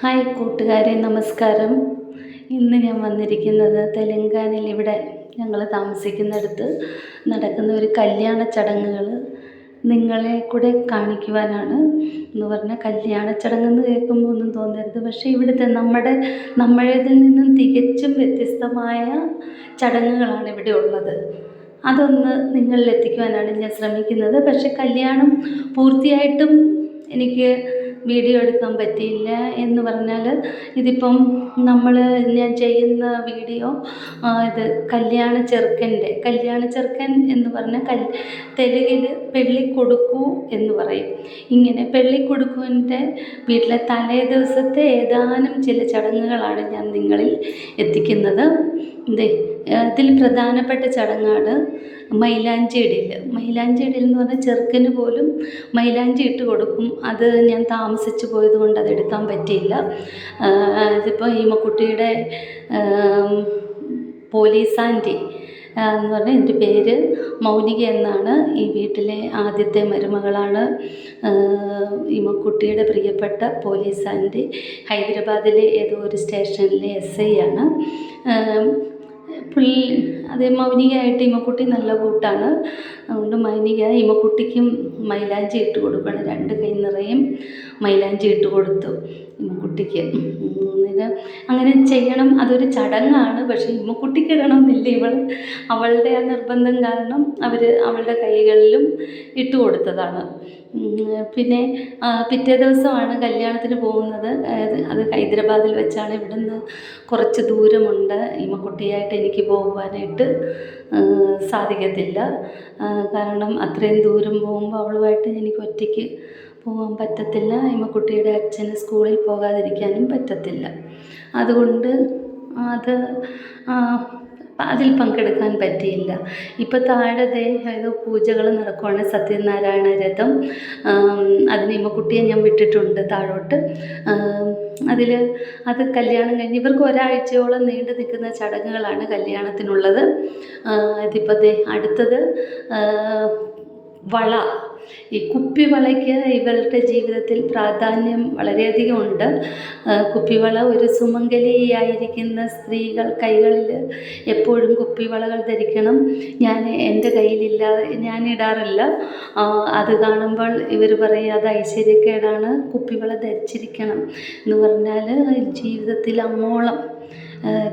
Hi കൂട്ടുകാരെ നമസ്കാരം. ഇന്ന് ഞാൻ വന്നിരിക്കുന്നത് തെലങ്കാനയിൽ ഇവിടെ ഞങ്ങൾ താമസിക്കുന്നിടത്ത് നടക്കുന്ന ഒരു കല്യാണ ചടങ്ങുകൾ നിങ്ങളെ കൂടെ കാണിക്കുവാനാണ് എന്ന് പറഞ്ഞാൽ കല്യാണ ചടങ്ങെന്ന് കേൾക്കുമ്പോൾ ഒന്നും തോന്നരുത്. പക്ഷേ ഇവിടുത്തെ നമ്മുടെ നമ്മളിൽ നിന്നും തികച്ചും വ്യത്യസ്തമായ ചടങ്ങുകളാണ് ഇവിടെ ഉള്ളത്. അതൊന്ന് നിങ്ങളിൽ എത്തിക്കുവാനാണ് ഞാൻ ശ്രമിക്കുന്നത്. പക്ഷേ കല്യാണം പൂർത്തിയായിട്ടും എനിക്ക് വീഡിയോ എടുക്കാൻ പറ്റിയില്ല എന്ന് പറഞ്ഞാൽ ഇതിപ്പം നമ്മൾ ഞാൻ ചെയ്യുന്ന വീഡിയോ ഇത് കല്യാണ ചെറുക്കന്റെ കല്യാണ ചെറുക്കൻ എന്ന് പറഞ്ഞാൽ കൽ തെലുങ്കിൽ പെള്ളിക്കൊടുക്കു എന്ന് പറയും. ഇങ്ങനെ പെള്ളിക്കൊടുക്കുവിന്റെ വീട്ടിലെ തലേ ദിവസത്തെ ഏതാനും ചില ചടങ്ങുകളാണ് ഞാൻ നിങ്ങളിൽ എത്തിക്കുന്നത്. ദേ ഇതിൽ പ്രധാനപ്പെട്ട ചടങ്ങാണ് മൈലാഞ്ചി ഇടൽ മൈലാഞ്ചി ഇടൽ എന്ന് പറഞ്ഞാൽ ചെറുക്കന് പോലും മൈലാഞ്ചി ഇട്ട് കൊടുക്കും. അത് ഞാൻ താമസിച്ച് പോയത് കൊണ്ട് അത് എടുക്കാൻ പറ്റിയില്ല. ഇതിപ്പോൾ ഹീമക്കുട്ടിയുടെ പോലീസ് ആന്റി എന്ന് പറഞ്ഞാൽ എന്റെ പേര് മൗനിക എന്നാണ്. ഈ വീട്ടിലെ ആദ്യത്തെ മരുമകളാണ് ഈ മക്കുട്ടിയുടെ പ്രിയപ്പെട്ട പോലീസ് ആന്റി ഹൈദരാബാദിലെ ഏതോ ഒരു സ്റ്റേഷനിലെ എസ് ഐ ആണ്. പുള്ളി അതേ മൗനികയായിട്ട് ഇമ്മക്കുട്ടി നല്ല കൂട്ടാണ്. അതുകൊണ്ട് മൗനിക ഇമക്കുട്ടിക്കും മൈലാഞ്ചി ഇട്ട് കൊടുക്കണം. രണ്ട് കൈ നിറയും മൈലാഞ്ചി ഇട്ട് കൊടുത്തു ഇമ്മക്കുട്ടിക്ക് അന്നേരം അങ്ങനെ ചെയ്യണം അതൊരു ചടങ്ങാണ്. പക്ഷേ ഇമ്മക്കുട്ടിക്ക് ഇടണം എന്നില്ല ഇവൾ അവളുടെ ആ നിർബന്ധം കാരണം അവർ അവളുടെ കൈകളിലും ഇട്ട് കൊടുത്തതാണ്. പിന്നെ പിറ്റേ ദിവസമാണ് കല്യാണത്തിന് പോകുന്നത്. അത് ഹൈദരാബാദിൽ വെച്ചാണ് ഇവിടുന്ന് കുറച്ച് ദൂരമുണ്ട്. ഇമ്മക്കുട്ടിയായിട്ട് എനിക്ക് പോകുവാനായിട്ട് സാധിക്കത്തില്ല. കാരണം അത്രയും ദൂരം പോകുമ്പോൾ അവളുമായിട്ട് എനിക്ക് ഒറ്റയ്ക്ക് പോകാൻ പറ്റത്തില്ല. ഇമ്മക്കുട്ടിയുടെ അച്ഛന് സ്കൂളിൽ പോകാതിരിക്കാനും പറ്റത്തില്ല. അതുകൊണ്ട് അത് അതിൽ പങ്കെടുക്കാൻ പറ്റിയില്ല. ഇപ്പോൾ താഴെ ദേ ഏതോ പൂജകൾ നടക്കുവാണ് സത്യനാരായണ രഥം. അതിന് ഇമ്മക്കുട്ടിയെ ഞാൻ വിട്ടിട്ടുണ്ട് താഴോട്ട്. അതിൽ അത് കല്യാണം കഴിഞ്ഞ് ഇവർക്ക് ഒരാഴ്ചയോളം നീണ്ടു നിൽക്കുന്ന ചടങ്ങുകളാണ് കല്യാണത്തിനുള്ളത്. ഇതിപ്പോൾ അടുത്തത് വള. ഈ കുപ്പിവളയ്ക്ക് ഇവരുടെ ജീവിതത്തിൽ പ്രാധാന്യം വളരെയധികം ഉണ്ട് കുപ്പിവള ഒരു സുമംഗലിയായിരിക്കുന്ന സ്ത്രീകൾ കൈകളിൽ എപ്പോഴും കുപ്പിവളകൾ ധരിക്കണം. ഞാൻ എന്റെ കയ്യിലില്ല ഞാൻ ഇടാറില്ല. അത് കാണുമ്പോൾ ഇവർ പറയും അത് ഐശ്വര്യക്കേടാണ്. കുപ്പിവള ധരിച്ചിരിക്കണം. എന്ന് പറഞ്ഞാൽ ജീവിതത്തിൽ അങ്ങോളം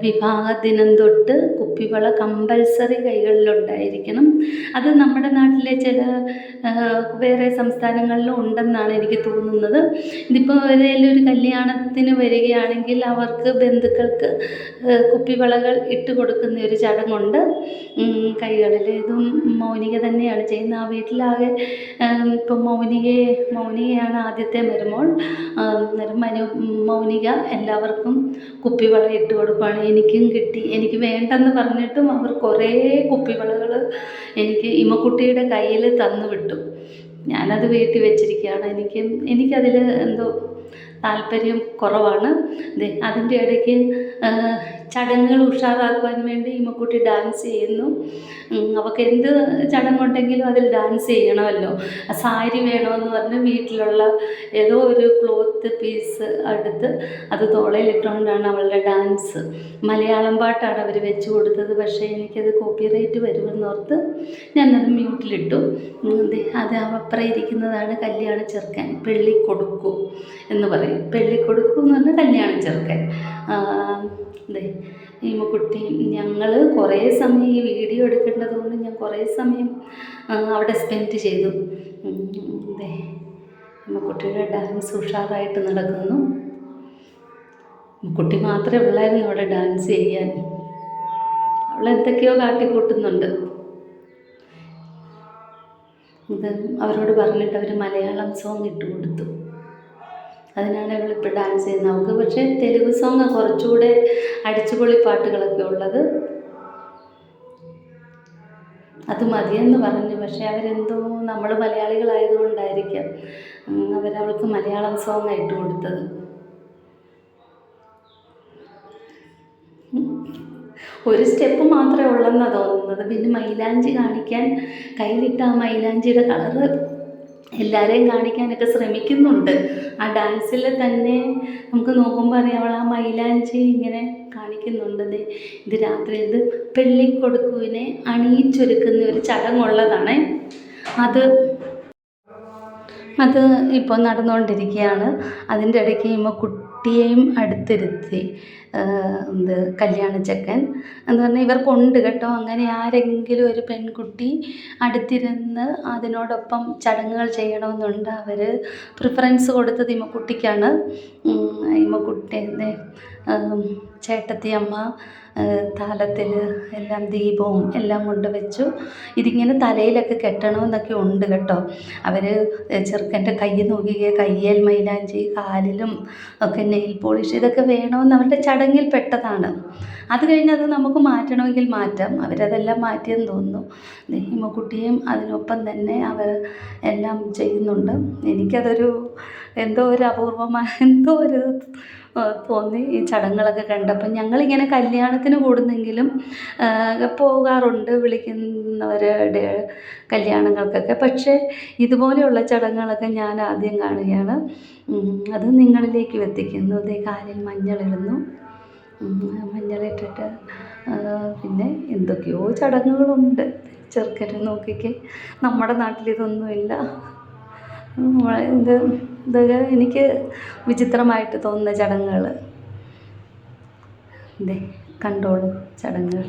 വിവാഹ ദിനം തൊട്ട് കുപ്പിവള കമ്പൽസറി കൈകളിലുണ്ടായിരിക്കണം. അത് നമ്മുടെ നാട്ടിലെ ചില വേറെ സംസ്ഥാനങ്ങളിലും ഉണ്ടെന്നാണ് എനിക്ക് തോന്നുന്നത്. ഇതിപ്പോൾ ഏതെങ്കിലും ഒരു കല്യാണത്തിന് വരികയാണെങ്കിൽ അവർക്ക് ബന്ധുക്കൾക്ക് കുപ്പിവളകൾ ഇട്ട് കൊടുക്കുന്ന ഒരു ചടങ്ങുണ്ട്. കൈകളിൽ ഇതും മൗനിക തന്നെയാണ് ചെയ്യുന്നത്. ആ വീട്ടിലാകെ ഇപ്പം മൗനികയെ മൗനികയാണ് ആദ്യത്തെ മരുമോൾ. മൗനിക എല്ലാവർക്കും കുപ്പിവള ഇട്ട് കൊടുക്കുകയാണ് എനിക്കും കിട്ടി. എനിക്ക് വേണ്ടെന്ന് പറഞ്ഞിട്ടും അവർ കുറേ കുപ്പിവളകൾ എനിക്ക് ഇമ്മക്കുട്ടിയുടെ കയ്യിൽ തന്നു വിട്ടു. ഞാനത് വീട്ടിൽ വെച്ചിരിക്കുകയാണ്. എനിക്ക് എനിക്കതിൽ എന്തോ താല്പര്യം കുറവാണ്. അതിന്റെ ഇടയ്ക്ക് ചടങ്ങുകൾ ഉഷാറാക്കുവാൻ വേണ്ടി ഇമ്മക്കുട്ടി ഡാൻസ് ചെയ്യുന്നു. അവൾക്ക് എന്ത് ചടങ്ങുണ്ടെങ്കിലും അതിൽ ഡാൻസ് ചെയ്യണമല്ലോ. സാരി വേണമെന്ന് പറഞ്ഞ് വീട്ടിലുള്ള ഏതോ ഒരു ക്ലോത്ത് പീസ് എടുത്ത് അത് തോളയിലിട്ടുകൊണ്ടാണ് അവളുടെ ഡാൻസ് മലയാളം പാട്ടാണ് അവർ വെച്ച് കൊടുത്തത്. പക്ഷേ എനിക്കത് കോപ്പിറൈറ്റ് വരുമെന്നോർത്ത് ഞാനത് മ്യൂട്ടിലിട്ടു അത് അപ്പുറം ഇരിക്കുന്നതാണ് കല്യാണ ചെറുക്കൻ. പെള്ളിക്കൊടുക്കു എന്ന് പറയും. പെള്ളിക്കൊടുക്കു എന്ന് പറഞ്ഞാൽ കല്യാണ ചെറുക്കൻ. ഈമക്കുട്ടി ഞങ്ങൾ കുറേ സമയം ഈ വീഡിയോ എടുക്കേണ്ടത് കൊണ്ട് ഞാൻ കുറേ സമയം അവിടെ സ്പെൻഡ് ചെയ്തു. ദേ ഈമക്കുട്ടിയുടെ ഡാൻസ് ഉഷാറായിട്ട് നടക്കുന്നു. കുട്ടി മാത്രമേ ഉള്ളായിരുന്നു അവിടെ ഡാൻസ് ചെയ്യാൻ. അവൾ എന്തൊക്കെയോ കാട്ടിക്കൂട്ടുന്നുണ്ട്. ഇത് അവരോട് പറഞ്ഞിട്ട് അവർ മലയാളം സോങ് ഇട്ട് കൊടുത്തു. അതിനാണ് ഇവളിപ്പോൾ ഡാൻസ് ചെയ്യുന്നത്. നമുക്ക് പക്ഷേ തെലുങ്ക് സോങ് കുറച്ചുകൂടെ അടിച്ചുപൊളി പാട്ടുകളൊക്കെ ഉള്ളത്. അത് മതിയെന്ന് പറഞ്ഞു. പക്ഷേ അവരെന്തോ നമ്മൾ മലയാളികളായതുകൊണ്ടായിരിക്കാം അവരവൾക്ക് മലയാളം സോങ് ആയിട്ട് കൊടുത്തത്. ഒരു സ്റ്റെപ്പ് മാത്രമേ ഉള്ളെന്നാണ് തോന്നുന്നത്. പിന്നെ മൈലാഞ്ചി കാണിക്കാൻ കയ്യിലിട്ട ആ മൈലാഞ്ചിയുടെ കളറ് എല്ലാവരെയും കാണിക്കാനൊക്കെ ശ്രമിക്കുന്നുണ്ട്. ആ ഡാൻസിൽ തന്നെ നമുക്ക് നോക്കുമ്പോൾ അറിയാം അവൾ ആ മൈലാഞ്ചി ഇങ്ങനെ കാണിക്കുന്നുണ്ട്. ഇത് രാത്രി ഇത് പെള്ളിക്കൊടുക്കുവിനെ അണിയിച്ചൊരുക്കുന്ന ഒരു ചടങ്ങുള്ളതാണ്. അത് അത് ഇപ്പോൾ നടന്നുകൊണ്ടിരിക്കുകയാണ്. അതിന്റെ ഇടയ്ക്ക് ഇമ്മ കുട്ടിയെയും അടുത്തിരുത്തി എന്ത് കല്യാണ ചെക്കൻ എന്ന് പറഞ്ഞാൽ ഇവർക്കുണ്ട് കേട്ടോ. അങ്ങനെ ആരെങ്കിലും ഒരു പെൺകുട്ടി അടുത്തിരുന്ന് അതിനോടൊപ്പം ചടങ്ങുകൾ ചെയ്യണമെന്നുണ്ട്. അവർ പ്രിഫറൻസ് കൊടുത്തത് ഇമ്മക്കുട്ടിക്കാണ്. ഇമ്മക്കുട്ടി ചേട്ടത്തി അമ്മ താലത്തിൽ എല്ലാം ദീപവും എല്ലാം കൊണ്ട് വെച്ചു. ഇതിങ്ങനെ തലയിലൊക്കെ കെട്ടണമെന്നൊക്കെ ഉണ്ട് കേട്ടോ. അവർ ചെറുക്കന്റെ കൈ നോക്കിയേ കയ്യേൽ മൈലാഞ്ചി കാലിലും ഒക്കെ നെയിൽ പോളിഷ് ഇതൊക്കെ വേണമെന്ന് അവരുടെ ചടങ്ങിൽ പെട്ടതാണ്. അത് കഴിഞ്ഞത് നമുക്ക് മാറ്റണമെങ്കിൽ മാറ്റാം. അവരതെല്ലാം മാറ്റിയെന്ന് തോന്നുന്നു. ഹിമക്കുട്ടിയും അതിനൊപ്പം തന്നെ അവർ എല്ലാം ചെയ്യുന്നുണ്ട്. എനിക്കതൊരു എന്തോ ഒരു അപൂർവമായ എന്തോ ഒരു തോന്നി ഈ ചടങ്ങുകളൊക്കെ കണ്ടപ്പോൾ ഞങ്ങളിങ്ങനെ കല്യാണത്തിന് കൂടുന്നെങ്കിലും പോകാറുണ്ട് വിളിക്കുന്നവരുടെ കല്യാണങ്ങൾക്കൊക്കെ. പക്ഷേ ഇതുപോലെയുള്ള ചടങ്ങുകളൊക്കെ ഞാൻ ആദ്യം കാണുകയാണ്. അത് നിങ്ങളിലേക്ക് എത്തിക്കുന്നു. ദേ കാലിൽ മഞ്ഞളിടുന്നു. മഞ്ഞളിട്ടിട്ട് പിന്നെ എന്തൊക്കെയോ ചടങ്ങുകളുണ്ട്. ചെറുക്കനെ നോക്കിക്കേ. നമ്മുടെ നാട്ടിൽ ഇതൊന്നുമില്ല ഇത് ഇതൊക്കെ എനിക്ക് വിചിത്രമായിട്ട് തോന്നുന്ന ചടങ്ങുകൾ ദേ കണ്ടോളൂ ചടങ്ങുകൾ.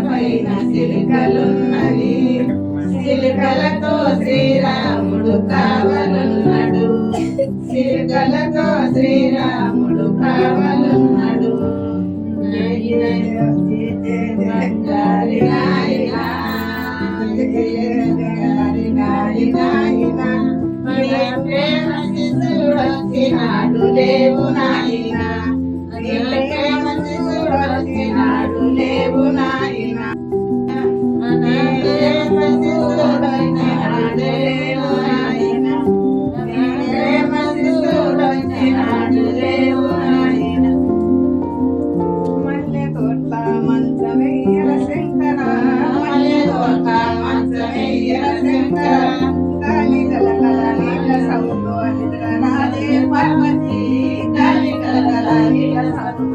పైన సిలికలున్నవి. సిలికలతో శ్రీరాముడు కావలున్నాడు. సిలికలతో శ్రీరాముడు కావలున్నాడు. ప్రేమ శిశుడు వచ్చినాడు లేవు నాయనా. Parvati, Kali Kalakalani, Kalakalani,